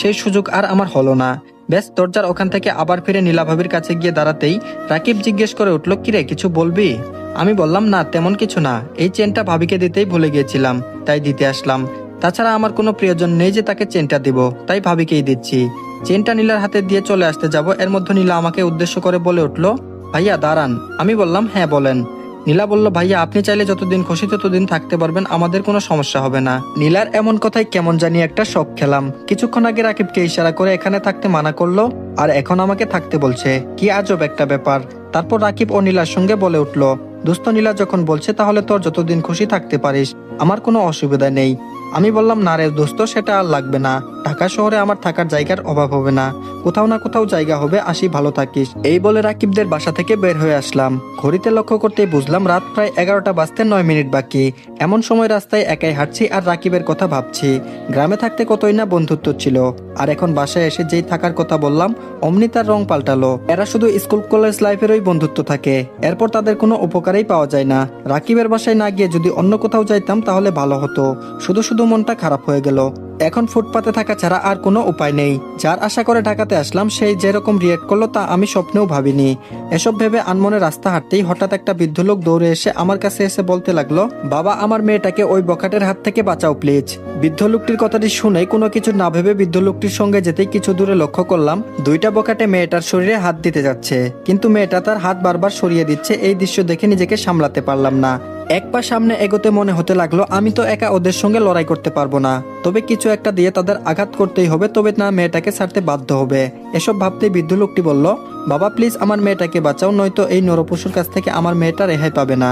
সেই সুযোগ আর আমার হলো না। ব্যাস, দরজার ওখান থেকে আবার ফিরে নীলাভাবির কাছে গিয়ে দাঁড়াতেই রাকিব জিজ্ঞেস করে উঠল কিরে কিছু বলবি? আমি বললাম, না, তেমন কিছু না। এই চেনটা ভাবিকে দিতেই ভুলে গিয়েছিলাম, তাই দিতে আসলাম। তাছাড়া আমার কোনো প্রিয়জন নেই যে তাকে চেনটা দিব, তাই ভাবিকেই দিচ্ছি। চেনটা নীলার হাতে দিয়ে চলে আসতে যাব। এর মধ্যে নীলা আমাকে উদ্দেশ্য করে বলে উঠল, ভাইয়া, দাঁড়ান। আমি বললাম হ্যাঁ বলেন। নীলা বলল, ভাইয়া, আপনি চাইলে যতদিন খুশি ততদিন থাকতে পারবেন, আমাদের কোনো সমস্যা হবে না। নীলার এমন কথাই কেমন জানি একটা শখ খেলাম। কিছুক্ষণ আগে রাকিবকে ইশারা করে এখানে থাকতে মানা করল, আর এখন আমাকে থাকতে বলছে। কি আজব একটা ব্যাপার। তারপর রাকিব ও নীলার সঙ্গে বলে উঠল, দোস্ত নীলা যখন বলছে, তাহলে তোর যতদিন খুশি থাকতে পারিস, আমার কোনো অসুবিধা নেই। আমি বললাম, না রে দোস্ত, সেটা আর লাগবে না। ঢাকা শহরে আমার থাকার জায়গার অভাব হবে না। কোথাও না কোথাও জায়গা হবে, আসি ভালো থাকিস। এই বলে রাকিবদের বাসা থেকে বের হয়ে আসলাম। ঘড়িতে লক্ষ্য করতে বুঝলাম রাত প্রায় এগারোটা বাজতে নয় মিনিট বাকি। এমন সময় রাস্তায় একাই হাঁটছি আর রাকিবের কথা ভাবছি। গ্রামে থাকতে কতই না বন্ধুত্ব ছিল। আর এখন বাসায় এসে যেই থাকার কথা বললাম, অমনি তার রং পাল্টালো। এরা শুধু স্কুল, কলেজ লাইফেরই বন্ধুত্ব থাকে। এরপর তাদের কোনো উপকারেই পাওয়া যায় না। রাকিবের বাসায় না গিয়ে যদি অন্য কোথাও যাইতাম, তাহলে ভালো হতো। শুধু শুধু মনটা খারাপ হয়ে গেল। এখন ফুটপাতে থাকা ছাড়া আর কোনো উপায় নেই। যার আশা করে ঢাকাতে আসলাম, সেই যেরকম রিয়েক্ট করল তা আমি স্বপ্নেও ভাবিনি। এসব ভেবে আনমনে রাস্তা হাঁটতেই হঠাৎ একটা বৃদ্ধ লোক দৌড়ে এসে আমার কাছে এসে বলতে লাগল, বাবা, আমার মেয়েটাকে ওই বখাটের হাত থেকে বাঁচাও প্লিজ বৃদ্ধ লোকটির কথাটি শুনে কোনো কিছু না ভেবে বৃদ্ধ লোকটির সঙ্গে যেতেই কিছু দূরে লক্ষ্য করলাম, দুইটা বকাটে মেয়েটার শরীরে হাত দিতে যাচ্ছে। কিন্তু মেয়েটা তার হাত বারবার সরিয়ে দিচ্ছে, এই দৃশ্য দেখে নিজেকে সামলাতে পারলাম না। এক পা সামনে এগোতে মনে হতে লাগল, আমি তো একা ওদের সঙ্গে লড়াই করতে পারব না। তবে কিছু একটা দিয়ে তাদের আঘাত করতেই হবে, তবে না, মেয়েটাকে ছাড়তে বাধ্য হবে। এসব ভাবতে বৃদ্ধ লোকটি বলল বাবা প্লিজ আমার মেয়েটাকে বাঁচাও, নয়তো এই নরপশুর কাছ থেকে আমার মেয়েটা রেহাই পাবে না।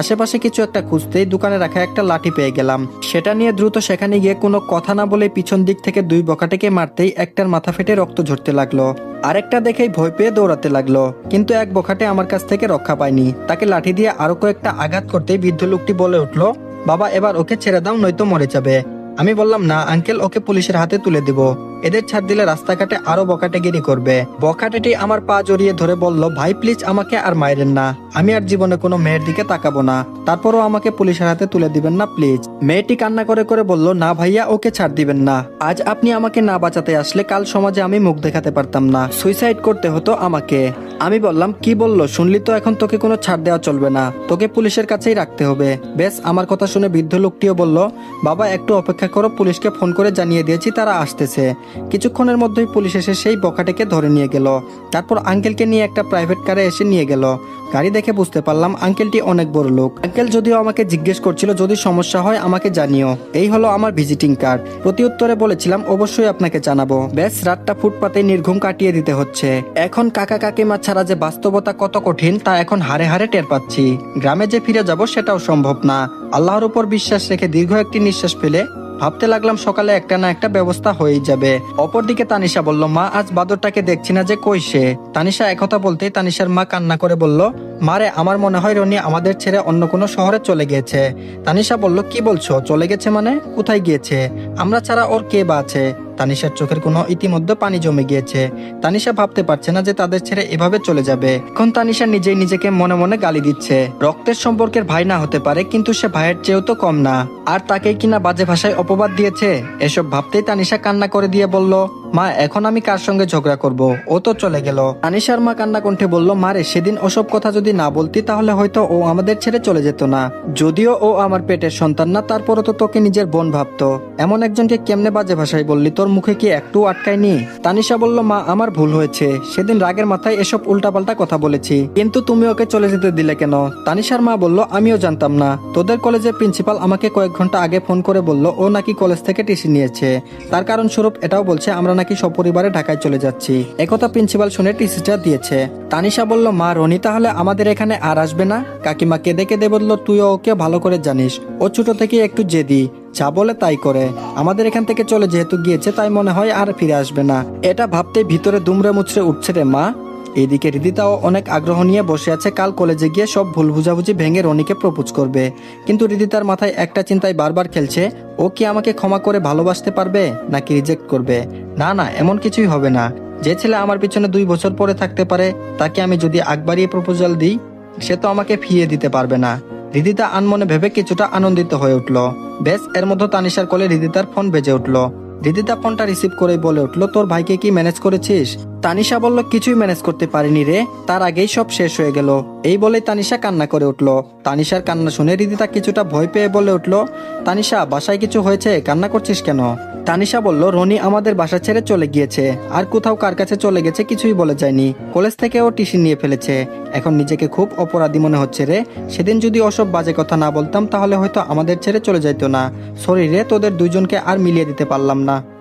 আশেপাশে কিছু একটা খুঁজতেই দোকানে রাখা একটা লাঠি পেয়ে গেলাম। সেটা নিয়ে দ্রুত সেখানে গিয়ে কোনো কথা না বলে পিছন দিক থেকে দুই বকাটেকে মারতেই একটার মাথা ফেটে রক্ত ঝরতে লাগল। আরেকটা দেখেই ভয় পেয়ে দৌড়াতে লাগল, কিন্তু এক বখাটে আমার কাছ থেকে রক্ষা পায়নি। তাকে লাঠি দিয়ে আরও কয়েকটা আঘাত করতেই বৃদ্ধ লোকটি বলে উঠল, বাবা, এবার ওকে ছেড়ে দাও, নয়তো মরে যাবে। আমি বললাম, না আঙ্কেল ওকে পুলিশের হাতে তুলে দিব। এদের ছাড় দিলে রাস্তাঘাটে আরও বকাটেগিরি করবে। বকাটেটি আমার পা জড়িয়ে ধরে বলল, ভাই প্লিজ আমাকে আর মায়েরেন না। আমি আর জীবনে কোনো মেয়ের দিকে তাকাবো না। তারপরও আমাকে পুলিশের হাতে তুলে দিবেন না প্লিজ মেয়েটি কান্না করে করে বলল, না ভাইয়া, ওকে ছাড় দিবেন না। আজ আপনি আমাকে না বাঁচাতে আসলে কাল সমাজে আমি মুখ দেখাতে পারতাম না। সুইসাইড করতে হতো আমাকে। আমি বললাম, কি বলল? শুনলি তো এখন তোকে কোনো ছাড় দেওয়া চলবে না। তোকে পুলিশের কাছেই রাখতে হবে। বেশ, আমার কথা শুনে বৃদ্ধ লোকটিও বলল, বাবা, একটু অপেক্ষা করো, পুলিশকে ফোন করে জানিয়ে দিয়েছি, তারা আসতেছে। কিছুক্ষণের মধ্যেই পুলিশ এসে সেই বকাটেকে ধরে নিয়ে গেল। তারপর আঙ্কেলকে নিয়ে একটা প্রাইভেট কারে এসে নিয়ে গেল। গাড়ি দেখে বুঝতে পারলাম আঙ্কেলটি অনেক বড় লোক। আঙ্কেল যদিও আমাকে জিজ্ঞেস করছিল, যদি সমস্যা হয় আমাকে জানিও। এই হলো আমার ভিজিটিং কার্ড। প্রতি উত্তরে বলেছিলাম, অবশ্যই আপনাকে জানাব। বেশ রাতটা ফুটপাতে নির্ঘুম কাটিয়ে দিতে হচ্ছে। এখন কাকা কাকিমা ছাড়া যে বাস্তবতা কত কঠিন, তা এখন হারে হারে টের পাচ্ছি। গ্রামে যে ফিরে যাব, সেটাও সম্ভব না। আল্লাহর উপর বিশ্বাস রেখে দীর্ঘ একটি নিঃশ্বাস ফেলে ভাবতে লাগলাম সকালে একটা না একটা ব্যবস্থা হয়েই যাবে। অপরদিকে তানিশা বলল, মা, আজ বাদরটাকে দেখছি না যে কই সে। তানিশা একথা বলতেই তানিশার মা কান্না করে বলল মারে, আমার মনে হয় রনি আমাদের ছেড়ে অন্য কোনো শহরে চলে গিয়েছে তানিশা বলল, কি বলছো? চলে গেছে মানে? কোথায় গিয়েছে? আমরা ছাড়া ওর কে বা আছে? তানিশার চোখের কোনো ইতিমধ্যে পানি জমে গিয়েছে। তানিশা ভাবতে পারছে না যে তাদের ছেড়ে এভাবে চলে যাবে। এখন তানিশা নিজেই নিজেকে মনে মনে গালি দিচ্ছে। রক্তের সম্পর্কের ভাই না হতে পারে, কিন্তু সে ভাইয়ের চেয়েও তো কম না। আর তাকে কিনা বাজে ভাষায় অপবাদ দিয়েছে? এসব ভাবতেই তানিশা কান্না করে দিয়ে বলল মা, এখন আমি কার সঙ্গে ঝগড়া করব? ও তো চলে গেল। তানিশার মা কান্না কণ্ঠে বলল মারে সেদিন ওসব কথা যদি না বলতি, তাহলে হয়তো ও আমাদের ছেড়ে চলে যেত না। যদিও ও আমার পেটের সন্তান না, তারপরও তো তোকে নিজের বোন ভাবতো। এমন একজনকে কেমনে বাজে ভাষায় বললি? তোর মুখে কি একটু আটকায়নি? তানিশা বলল, মা, আমার ভুল হয়েছে। সেদিন রাগের মাথায় এসব উল্টাপাল্টা কথা বলেছি। কিন্তু তুমি ওকে চলে যেতে দিলে কেন? তানিশার মা বলল, আমিও জানতাম না। তোদের কলেজের প্রিন্সিপাল আমাকে কয়েক ঘণ্টা আগে ফোন করে বলল, ও নাকি কলেজ থেকে টিসি নিয়েছে। তার কারণ স্বরূপ এটাও বলছে, আমরা নাকি সপরিবারে ঢাকায় চলে যাচ্ছি। একথা প্রিন্সিপাল শুনে টিসিটা দিয়েছে। তানিশা বলল, মা, রনি তাহলে আমাদের এখানে আর আসবে না? কাকিমা কেঁদে কেঁদে বলল, তুইও ওকে ভালো করে জানিস। ও ছোট থেকে একটু জেদি। যা বলে তাই করে। আমাদের এখান থেকে চলে যেহেতু গিয়েছে, তাই মনে হয় আর ফিরে আসবে না। এটা ভাবতে ভিতরে দুমড়ে মুচড়ে উঠছে রে মা। এদিকে রিদিতাও অনেক আগ্রহ নিয়ে বসে আছে, কাল কলেজে গিয়ে সব ভুল বুঝাবুঝি ভেঙে রনিকে প্রপোজ করবে। কিন্তু রিদিতার মাথায় একটা চিন্তায় বারবার খেলছে, ও কি আমাকে ক্ষমা করে ভালোবাসতে পারবে নাকি রিজেক্ট করবে? না না, এমন কিছুই হবে না। যে ছেলে আমার পিছনে দুই বছর পরে থাকতে পারে, তাকে আমি যদি আগ বাড়িয়ে প্রপোজাল দিই, সে তো আমাকে ফিরিয়ে দিতে পারবে না। রিদিতা আনমনে ভেবে কিছুটা আনন্দিত হয়ে উঠল। বেশ, এর মধ্যে তানিশার কলে রিদিতার ফোন বেজে উঠল। রিদিতা ফোনটা রিসিভ করে বলে উঠল, তোর ভাইকে কি ম্যানেজ করেছিস? তানিশা বলল, কিছুই ম্যানেজ করতে পারিনি রে। তার আগেই সব শেষ হয়ে গেল। এই বলে তানিশা কান্না করে উঠল। তানিশার কান্না শুনে রিদিতা কিছুটা ভয় পেয়ে বলে উঠল, তানিশা, বাসায় কিছু হয়েছে? কান্না করছিস কেন? তানিশা বলল, রনি আমাদের বাসা ছেড়ে চলে গিয়েছে। আর কোথাও কার কাছে চলে গেছে কিছুই বলে যায়নি। কলেজ থেকে ও টিসি নিয়ে ফেলেছে। এখন নিজেকে খুব অপরাধী মনে হচ্ছে রে। সেদিন যদি ওসব বাজে কথা না বলতাম, তাহলে হয়তো আমাদের ছেড়ে চলে যাইতো না। শরীরে তোদের দুইজনকে আর মিলিয়ে দিতে পারলাম না।